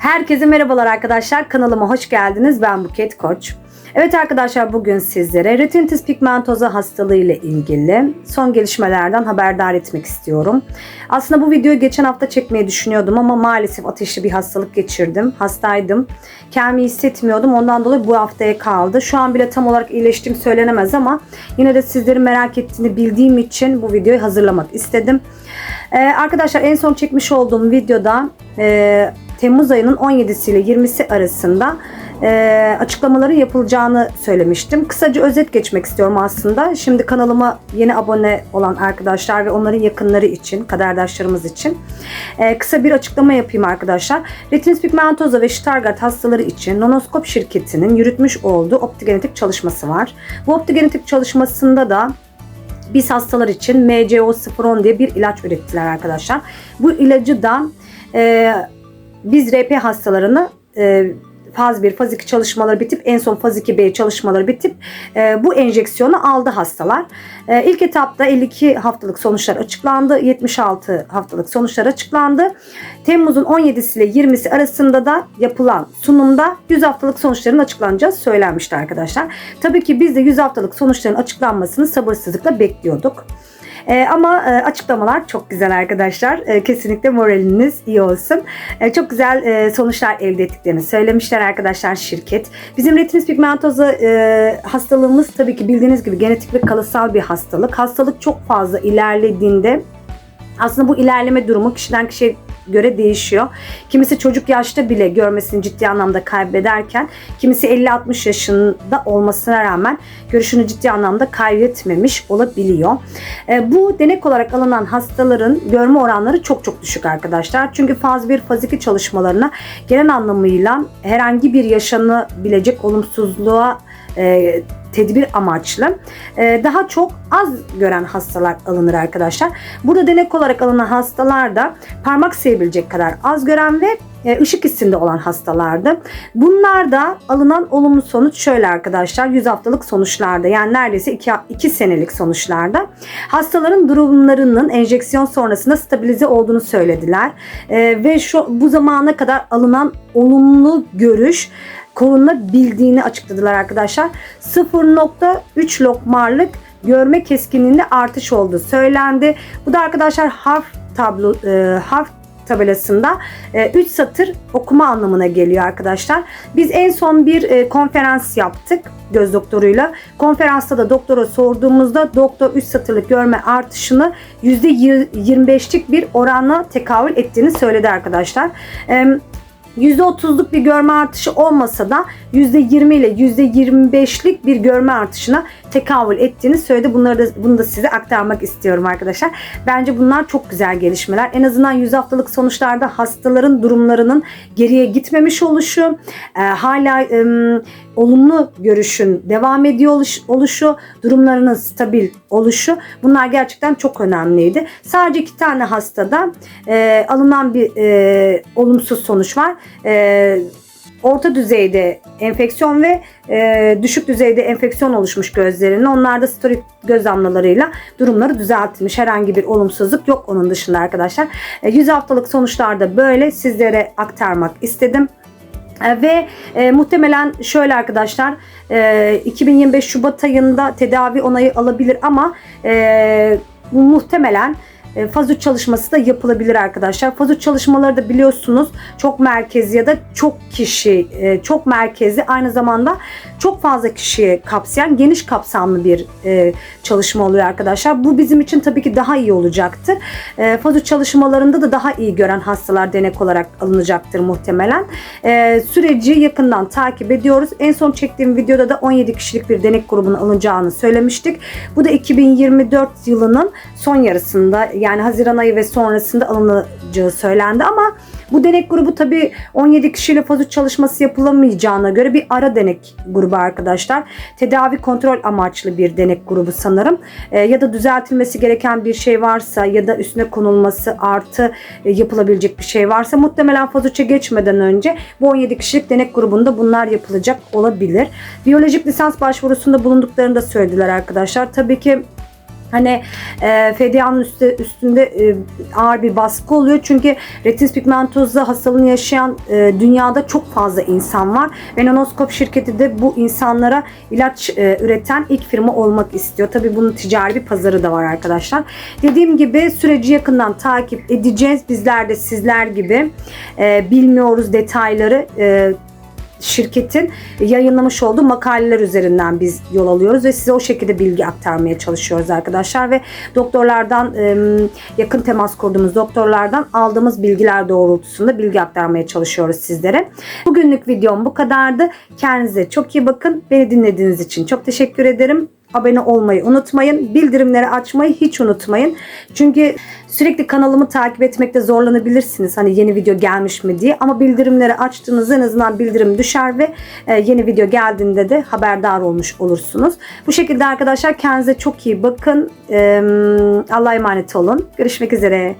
Herkese merhabalar arkadaşlar. Kanalıma hoş geldiniz. Ben Buket Koç. Evet arkadaşlar bugün sizlere retinitis pigmentosa hastalığı ile ilgili son gelişmelerden haberdar etmek istiyorum. Aslında bu videoyu geçen hafta çekmeyi düşünüyordum ama maalesef ateşli bir hastalık geçirdim. Hastaydım. Kendimi hissetmiyordum. Ondan dolayı bu haftaya kaldı. Şu an bile tam olarak iyileştiğim söylenemez ama yine de sizlerin merak ettiğini bildiğim için bu videoyu hazırlamak istedim. Ee, arkadaşlar en son çekmiş olduğum videoda e, Temmuz ayının 17'si ile 20'si arasında e, açıklamaların yapılacağını söylemiştim. Kısaca özet geçmek istiyorum aslında. Şimdi kanalıma yeni abone olan arkadaşlar ve onların yakınları için, kaderdaşlarımız için e, kısa bir açıklama yapayım arkadaşlar. Retinitis pigmentosa ve Stargardt hastaları için Nonoskop şirketinin yürütmüş olduğu optigenetik çalışması var. Bu optigenetik çalışmasında da biz hastalar için MCO010 diye bir ilaç ürettiler arkadaşlar. Bu ilacı da e, biz RP hastalarını e, faz 1, faz 2 çalışmaları bitip en son faz 2B çalışmaları bitip e, bu enjeksiyonu aldı hastalar. E, ilk etapta 52 haftalık sonuçlar açıklandı. 76 haftalık sonuçlar açıklandı. Temmuz'un 17'si ile 20'si arasında da yapılan sunumda 100 haftalık sonuçların açıklanacağı söylenmişti arkadaşlar. Tabii ki biz de 100 haftalık sonuçların açıklanmasını sabırsızlıkla bekliyorduk. E, ama e, açıklamalar çok güzel arkadaşlar. E, kesinlikle moraliniz iyi olsun. E, çok güzel e, sonuçlar elde ettiklerini söylemişler arkadaşlar şirket. Bizim retinitis pigmentosa e, hastalığımız tabii ki bildiğiniz gibi genetik ve kalıtsal bir hastalık. Hastalık çok fazla ilerlediğinde aslında bu ilerleme durumu kişiden kişiye göre değişiyor. Kimisi çocuk yaşta bile görmesini ciddi anlamda kaybederken kimisi 50-60 yaşında olmasına rağmen görüşünü ciddi anlamda kaybetmemiş olabiliyor. E, bu denek olarak alınan hastaların görme oranları çok çok düşük arkadaşlar. Çünkü faz 1, faz 2 çalışmalarına genel anlamıyla herhangi bir yaşanabilecek olumsuzluğa e, tedbir amaçlı e, daha çok az gören hastalar alınır arkadaşlar. Burada denek olarak alınan hastalarda parmak sayabilecek kadar az gören ve e, ışık hissinde olan hastalardı. Bunlarda alınan olumlu sonuç şöyle arkadaşlar 100 haftalık sonuçlarda yani neredeyse 2, 2 senelik sonuçlarda hastaların durumlarının enjeksiyon sonrasında stabilize olduğunu söylediler. E, ve şu bu zamana kadar alınan olumlu görüş korunabildiğini açıkladılar arkadaşlar. 0.3 lokmarlık görme keskinliğinde artış olduğu söylendi. Bu da arkadaşlar harf tablo e, harf tabelasında 3 e, satır okuma anlamına geliyor arkadaşlar. Biz en son bir e, konferans yaptık göz doktoruyla. Konferansta da doktora sorduğumuzda doktor 3 satırlık görme artışını %25'lik bir oranla tekavül ettiğini söyledi arkadaşlar. %30'luk bir görme artışı olmasa da %20 ile %25'lik bir görme artışına tekavül ettiğini söyledi. Bunları da, bunu da size aktarmak istiyorum arkadaşlar. Bence bunlar çok güzel gelişmeler. En azından 100 haftalık sonuçlarda hastaların durumlarının geriye gitmemiş oluşu, e, hala e, olumlu görüşün devam ediyor oluş, oluşu, durumlarının stabil oluşu bunlar gerçekten çok önemliydi. Sadece iki tane hastada e, alınan bir e, olumsuz sonuç var. E, orta düzeyde enfeksiyon ve e, düşük düzeyde enfeksiyon oluşmuş gözlerinde. Onlar da storik göz damlalarıyla durumları düzeltilmiş. Herhangi bir olumsuzluk yok onun dışında arkadaşlar. E, 100 haftalık sonuçlarda böyle sizlere aktarmak istedim. E, ve e, muhtemelen şöyle arkadaşlar e, 2025 Şubat ayında tedavi onayı alabilir ama e, muhtemelen faz 3 çalışması da yapılabilir arkadaşlar. Faz 3 çalışmaları da biliyorsunuz çok merkezi ya da çok kişi, e, çok merkezi aynı zamanda çok fazla kişiye kapsayan geniş kapsamlı bir e, çalışma oluyor arkadaşlar. Bu bizim için tabii ki daha iyi olacaktır. Faz 3 çalışmalarında da daha iyi gören hastalar denek olarak alınacaktır muhtemelen. Süreci yakından takip ediyoruz. En son çektiğim videoda da 17 kişilik bir denek grubunun alınacağını söylemiştik. Bu da 2024 yılının son yarısında yani Haziran ayı ve sonrasında alınacağı söylendi ama bu denek grubu tabi 17 kişiyle faz 3 çalışması yapılamayacağına göre bir ara denek grubu arkadaşlar. Tedavi kontrol amaçlı bir denek grubu sanırım. E, ya da düzeltilmesi gereken bir şey varsa ya da üstüne konulması artı e, yapılabilecek bir şey varsa muhtemelen faz 3'e geçmeden önce bu 17 kişilik denek grubunda bunlar yapılacak olabilir. Biyolojik lisans başvurusunda bulunduklarını da söylediler arkadaşlar. Tabii ki Hani e, FDA'nın üstte, üstünde e, ağır bir baskı oluyor. Çünkü retinitis pigmentosa hastalığını yaşayan e, dünyada çok fazla insan var. Ve Nanoskop şirketi de bu insanlara ilaç e, üreten ilk firma olmak istiyor. Tabii bunun ticari bir pazarı da var arkadaşlar. Dediğim gibi süreci yakından takip edeceğiz. Bizler de sizler gibi e, bilmiyoruz detayları. E, şirketin yayınlamış olduğu makaleler üzerinden biz yol alıyoruz ve size o şekilde bilgi aktarmaya çalışıyoruz arkadaşlar ve doktorlardan yakın temas kurduğumuz doktorlardan aldığımız bilgiler doğrultusunda bilgi aktarmaya çalışıyoruz sizlere. Bugünlük videom bu kadardı. Kendinize çok iyi bakın. Beni dinlediğiniz için çok teşekkür ederim. Abone olmayı unutmayın. Bildirimleri açmayı hiç unutmayın. Çünkü sürekli kanalımı takip etmekte zorlanabilirsiniz. Hani yeni video gelmiş mi diye. Ama bildirimleri açtığınızda en azından bildirim düşer ve e, yeni video geldiğinde de haberdar olmuş olursunuz. Bu şekilde arkadaşlar kendinize çok iyi bakın. Allah'a emanet olun. Görüşmek üzere.